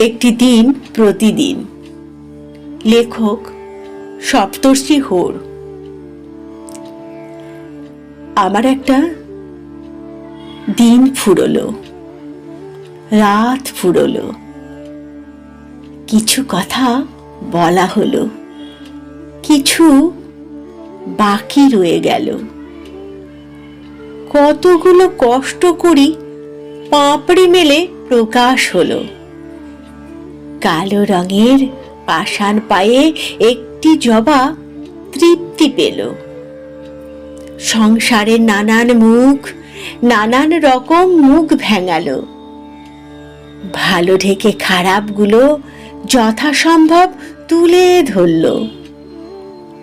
একটি দিন প্রতিদিন। লেখক সপ্তর্ষি হোর। আমার একটা দিন ফুরলো। রাত ফুরলো। কিছু কথা বলা হলো। কিছু বাকি রয়ে গেল। কতগুলো কষ্ট করি পাপড়ি মেলে প্রকাশ হলো। কালো রঙের পাষাণ পায়ে একটি জবা তৃপ্তি পেল। সংসারের নানান মুখ, নানান রকম মুখ ভেঙালো। ভালো ঢেকে খারাপগুলো যথাসম্ভব তুলে ধরল।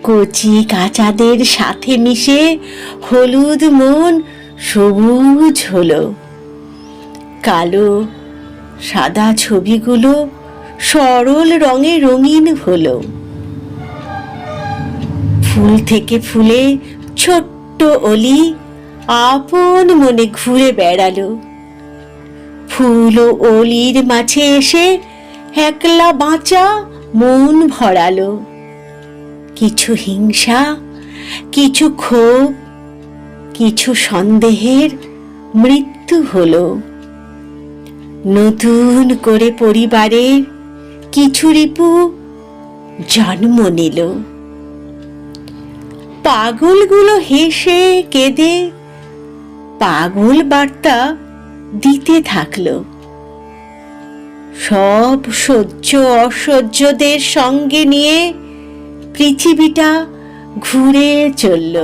কচি কাঁচাদের সাথে মিশে হলুদ মন সবুজ হলো। কালো সাদা ছবিগুলো সরল রঙে রঙিন হলো। ফুল থেকে ফুলে ছোট্ট অলি আপন মনে ঘুরে বেড়ালো। ফুল ও অলির মাঝে এসে একলা বাঁচা মন ভরালো। কিছু হিংসা, কিছু ক্ষোভ, কিছু সন্দেহের মৃত্যু হলো। নতুন করে পরিবারের কিছু রিপু জন্ম নিল। পাগলগুলো হেসে কেঁদে পাগল বার্তা দিতে থাকল। সব সহ্য অসহ্যদের সঙ্গে নিয়ে পৃথিবীটা ঘুরে চলল।